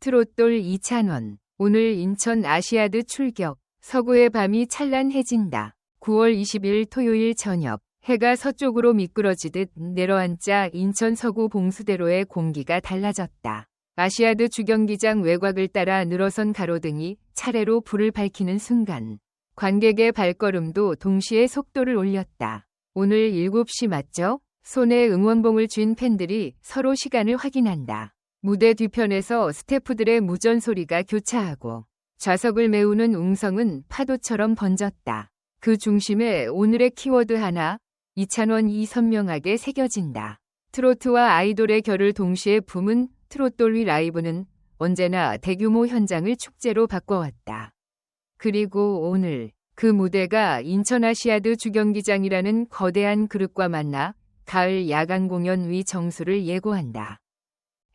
트롯돌 이찬원. 오늘 인천 아시아드 출격. 서구의 밤이 찬란해진다. 9월 20일 토요일 저녁. 해가 서쪽으로 미끄러지듯 내려앉자 인천 서구 봉수대로의 공기가 달라졌다. 아시아드 주경기장 외곽을 따라 늘어선 가로등이 차례로 불을 밝히는 순간 관객의 발걸음도 동시에 속도를 올렸다. 오늘 7시 맞죠? 손에 응원봉을 쥔 팬들이 서로 시간을 확인한다. 무대 뒤편에서 스태프들의 무전 소리가 교차하고 좌석을 메우는 웅성은 파도처럼 번졌다. 그 중심에 오늘의 키워드 하나, 이찬원이 선명하게 새겨진다. 트로트와 아이돌의 결을 동시에 품은 트롯돌위 라이브는 언제나 대규모 현장을 축제로 바꿔왔다. 그리고 오늘 그 무대가 인천아시아드 주경기장이라는 거대한 그릇과 만나 가을 야간 공연 위 정수를 예고한다.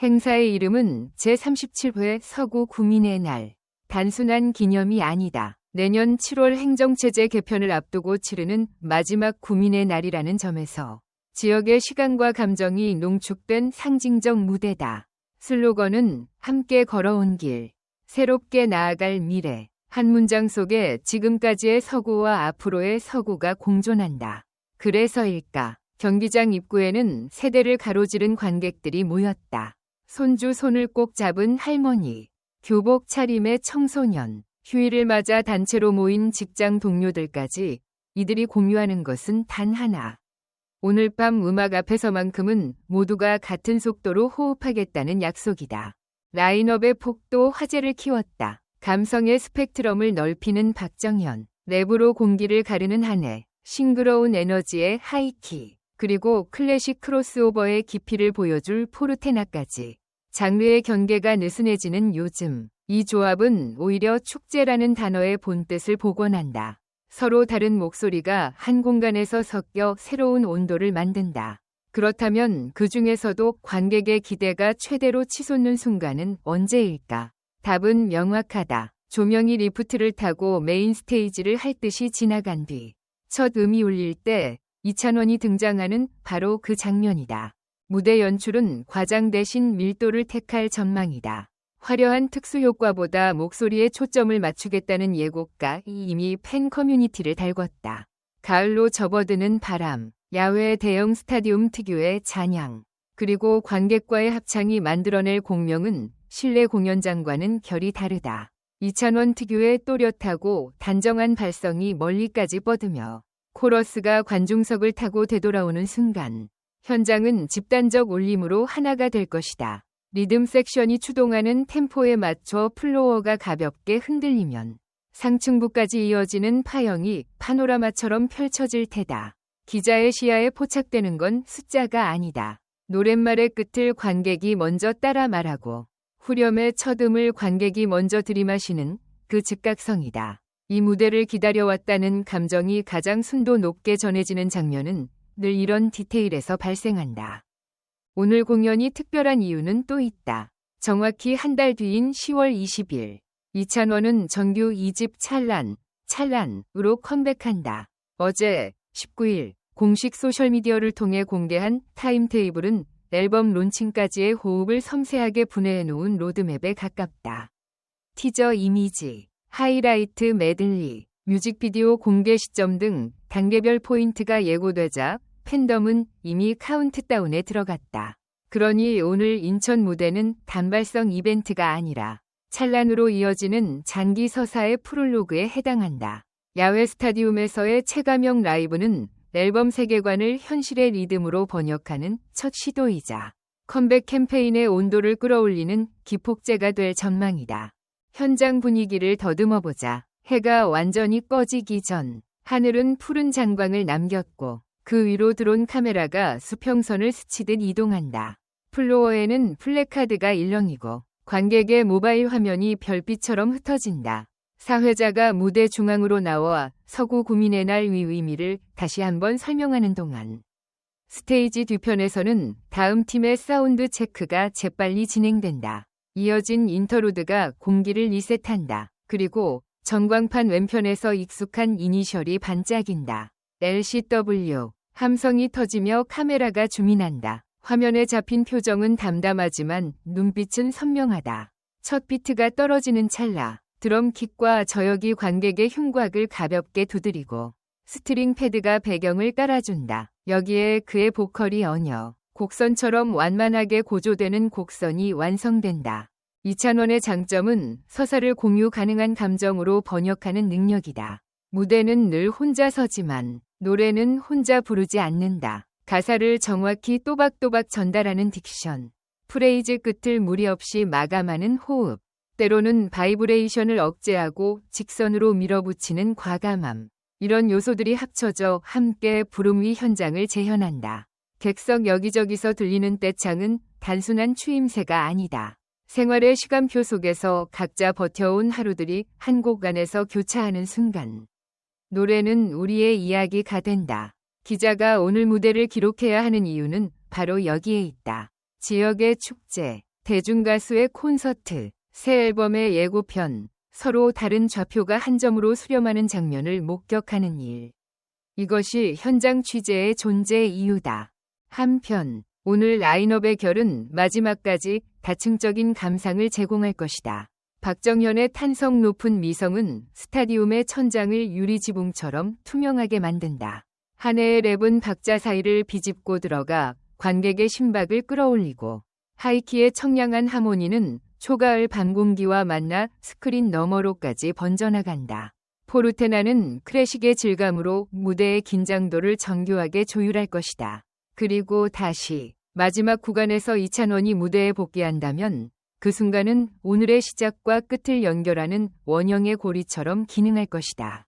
행사의 이름은 제37회 서구 구민의 날. 단순한 기념이 아니다. 내년 7월 행정체제 개편을 앞두고 치르는 마지막 구민의 날이라는 점에서 지역의 시간과 감정이 농축된 상징적 무대다. 슬로건은 함께 걸어온 길, 새롭게 나아갈 미래. 한 문장 속에 지금까지의 서구와 앞으로의 서구가 공존한다. 그래서일까? 경기장 입구에는 세대를 가로지른 관객들이 모였다. 손주 손을 꼭 잡은 할머니, 교복 차림의 청소년, 휴일을 맞아 단체로 모인 직장 동료들까지 이들이 공유하는 것은 단 하나. 오늘 밤 음악 앞에서만큼은 모두가 같은 속도로 호흡하겠다는 약속이다. 라인업의 폭도 화제를 키웠다. 감성의 스펙트럼을 넓히는 박정현, 랩으로 공기를 가르는 한 해, 싱그러운 에너지의 하이키, 그리고 클래식 크로스오버의 깊이를 보여줄 포르테나까지. 장르의 경계가 느슨해지는 요즘, 이 조합은 오히려 축제라는 단어의 본뜻을 복원한다. 서로 다른 목소리가 한 공간에서 섞여 새로운 온도를 만든다. 그렇다면 그 중에서도 관객의 기대가 최대로 치솟는 순간은 언제일까? 답은 명확하다. 조명이 리프트를 타고 메인 스테이지를 할 듯이 지나간 뒤 첫 음이 울릴 때 이찬원이 등장하는 바로 그 장면이다. 무대 연출은 과장 대신 밀도를 택할 전망이다. 화려한 특수 효과보다 목소리에 초점을 맞추겠다는 예고가 이미 팬 커뮤니티를 달궜다. 가을로 접어드는 바람, 야외 대형 스타디움 특유의 잔향, 그리고 관객과의 합창이 만들어낼 공명은 실내 공연장과는 결이 다르다. 이찬원 특유의 또렷하고 단정한 발성이 멀리까지 뻗으며 코러스가 관중석을 타고 되돌아오는 순간 현장은 집단적 울림으로 하나가 될 것이다. 리듬 섹션이 추동하는 템포에 맞춰 플로어가 가볍게 흔들리면 상층부까지 이어지는 파형이 파노라마처럼 펼쳐질 테다. 기자의 시야에 포착되는 건 숫자가 아니다. 노랫말의 끝을 관객이 먼저 따라 말하고 후렴의 첫 음을 관객이 먼저 들이마시는 그 즉각성이다. 이 무대를 기다려왔다는 감정이 가장 순도 높게 전해지는 장면은 늘 이런 디테일에서 발생한다. 오늘 공연이 특별한 이유는 또 있다. 정확히 한 달 뒤인 10월 20일, 이찬원은 정규 2집 찰란, 찰란으로 컴백한다. 어제 19일 공식 소셜미디어를 통해 공개한 타임테이블은 앨범 론칭까지의 호흡을 섬세하게 분해해 놓은 로드맵에 가깝다. 티저 이미지, 하이라이트 메들리, 뮤직비디오 공개 시점 등 단계별 포인트가 예고되자 팬덤은 이미 카운트다운에 들어갔다. 그러니 오늘 인천 무대는 단발성 이벤트가 아니라 찬란으로 이어지는 장기 서사의 프롤로그에 해당한다. 야외 스타디움에서의 체감형 라이브는 앨범 세계관을 현실의 리듬으로 번역하는 첫 시도이자 컴백 캠페인의 온도를 끌어올리는 기폭제가 될 전망이다. 현장 분위기를 더듬어 보자. 해가 완전히 꺼지기 전 하늘은 푸른 잔광을 남겼고 그 위로 드론 카메라가 수평선을 스치듯 이동한다. 플로어에는 플래카드가 일렁이고 관객의 모바일 화면이 별빛처럼 흩어진다. 사회자가 무대 중앙으로 나와 서구 구민의 날 위 의미를 다시 한번 설명하는 동안 스테이지 뒤편에서는 다음 팀의 사운드 체크가 재빨리 진행된다. 이어진 인터루드가 공기를 리셋한다. 그리고 전광판 왼편에서 익숙한 이니셜이 반짝인다. LCW 함성이 터지며 카메라가 주민한다. 화면에 잡힌 표정은 담담하지만 눈빛은 선명하다. 첫 비트가 떨어지는 찰나 드럼킥과 저역이 관객의 흉곽을 가볍게 두드리고 스트링 패드가 배경을 깔아준다. 여기에 그의 보컬이 얹어 곡선처럼 완만하게 고조되는 곡선이 완성된다. 이찬원의 장점은 서사를 공유 가능한 감정으로 번역하는 능력이다. 무대는 늘 혼자 서지만 노래는 혼자 부르지 않는다. 가사를 정확히 또박또박 전달하는 딕션. 프레이즈 끝을 무리 없이 마감하는 호흡. 때로는 바이브레이션을 억제하고 직선으로 밀어붙이는 과감함. 이런 요소들이 합쳐져 함께 부름 위 현장을 재현한다. 객석 여기저기서 들리는 떼창은 단순한 추임새가 아니다. 생활의 시간표 속에서 각자 버텨온 하루들이 한 곡 안에서 교차하는 순간. 노래는 우리의 이야기가 된다. 기자가 오늘 무대를 기록해야 하는 이유는 바로 여기에 있다. 지역의 축제, 대중가수의 콘서트, 새 앨범의 예고편, 서로 다른 좌표가 한 점으로 수렴하는 장면을 목격하는 일. 이것이 현장 취재의 존재 이유다. 한편, 오늘 라인업의 결은 마지막까지 다층적인 감상을 제공할 것이다. 박정현의 탄성 높은 미성은 스타디움의 천장을 유리지붕처럼 투명하게 만든다. 한 해의 랩은 박자 사이를 비집고 들어가 관객의 심박을 끌어올리고 하이키의 청량한 하모니는 초가을 밤 공기와 만나 스크린 너머로까지 번져나간다. 포르테나는 클래식의 질감으로 무대의 긴장도를 정교하게 조율할 것이다. 그리고 다시 마지막 구간에서 이찬원이 무대에 복귀한다면 그 순간은 오늘의 시작과 끝을 연결하는 원형의 고리처럼 기능할 것이다.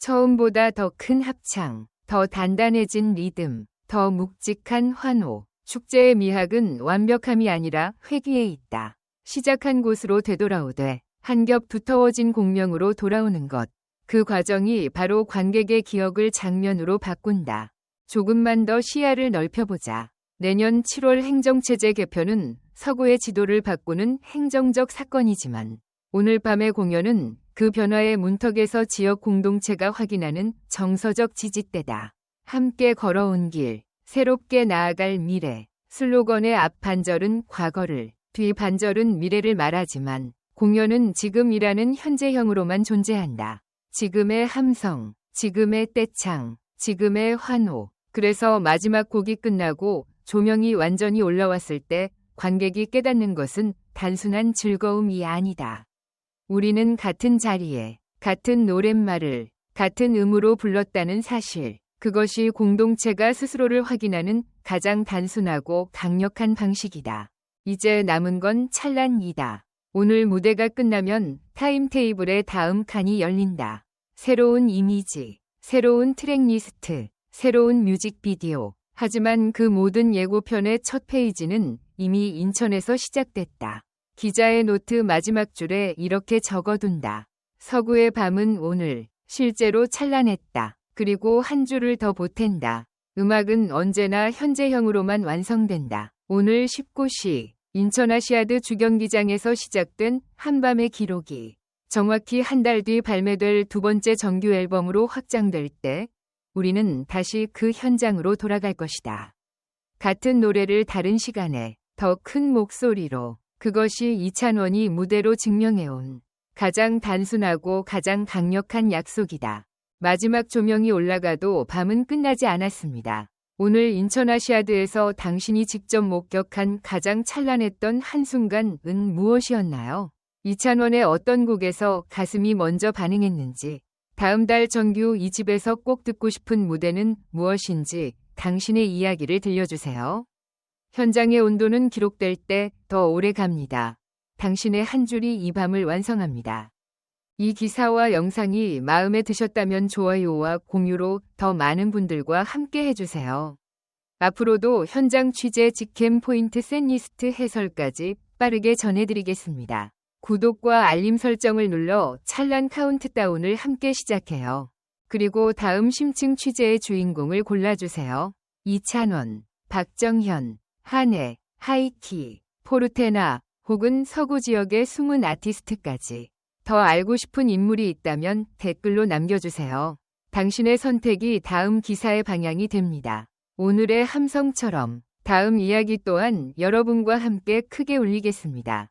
처음보다 더 큰 합창, 더 단단해진 리듬, 더 묵직한 환호. 축제의 미학은 완벽함이 아니라 회귀에 있다. 시작한 곳으로 되돌아오되 한 겹 두터워진 공명으로 돌아오는 것. 그 과정이 바로 관객의 기억을 장면으로 바꾼다. 조금만 더 시야를 넓혀보자. 내년 7월 행정체제 개편은 서구의 지도를 바꾸는 행정적 사건이지만 오늘 밤의 공연은 그 변화의 문턱에서 지역 공동체가 확인하는 정서적 지지대다. 함께 걸어온 길, 새롭게 나아갈 미래. 슬로건의 앞 반절은 과거를, 뒤 반절은 미래를 말하지만 공연은 지금이라는 현재형으로만 존재한다. 지금의 함성, 지금의 떼창, 지금의 환호. 그래서 마지막 곡이 끝나고 조명이 완전히 올라왔을 때 관객이 깨닫는 것은 단순한 즐거움이 아니다. 우리는 같은 자리에 같은 노랫말을 같은 음으로 불렀다는 사실. 그것이 공동체가 스스로를 확인하는 가장 단순하고 강력한 방식이다. 이제 남은 건 찬란이다. 오늘 무대가 끝나면 타임테이블의 다음 칸이 열린다. 새로운 이미지, 새로운 트랙리스트, 새로운 뮤직비디오, 하지만 그 모든 예고편의 첫 페이지는 이미 인천에서 시작됐다. 기자의 노트 마지막 줄에 이렇게 적어둔다. 서구의 밤은 오늘 실제로 찬란했다. 그리고 한 줄을 더 보탠다. 음악은 언제나 현재형으로만 완성된다. 오늘 19시 인천아시아드 주경기장에서 시작된 한밤의 기록이 정확히 한 달 뒤 발매될 두 번째 정규 앨범으로 확장될 때 우리는 다시 그 현장으로 돌아갈 것이다. 같은 노래를 다른 시간에 더 큰 목소리로 그것이 이찬원이 무대로 증명해온 가장 단순하고 가장 강력한 약속이다. 마지막 조명이 올라가도 밤은 끝나지 않았습니다. 오늘 인천아시아드에서 당신이 직접 목격한 가장 찬란했던 한순간은 무엇이었나요? 이찬원의 어떤 곡에서 가슴이 먼저 반응했는지 다음 달 정규 2집에서 꼭 듣고 싶은 무대는 무엇인지 당신의 이야기를 들려주세요. 현장의 온도는 기록될 때 더 오래 갑니다. 당신의 한 줄이 이 밤을 완성합니다. 이 기사와 영상이 마음에 드셨다면 좋아요와 공유로 더 많은 분들과 함께 해주세요. 앞으로도 현장 취재 직캠 포인트 샌리스트 해설까지 빠르게 전해드리겠습니다. 구독과 알림 설정을 눌러 찰란 카운트다운을 함께 시작해요. 그리고 다음 심층 취재의 주인공을 골라주세요. 이찬원, 박정현, 한혜, 하이키, 포르테나 혹은 서구 지역의 숨은 아티스트까지 더 알고 싶은 인물이 있다면 댓글로 남겨주세요. 당신의 선택이 다음 기사의 방향이 됩니다. 오늘의 함성처럼 다음 이야기 또한 여러분과 함께 크게 울리겠습니다.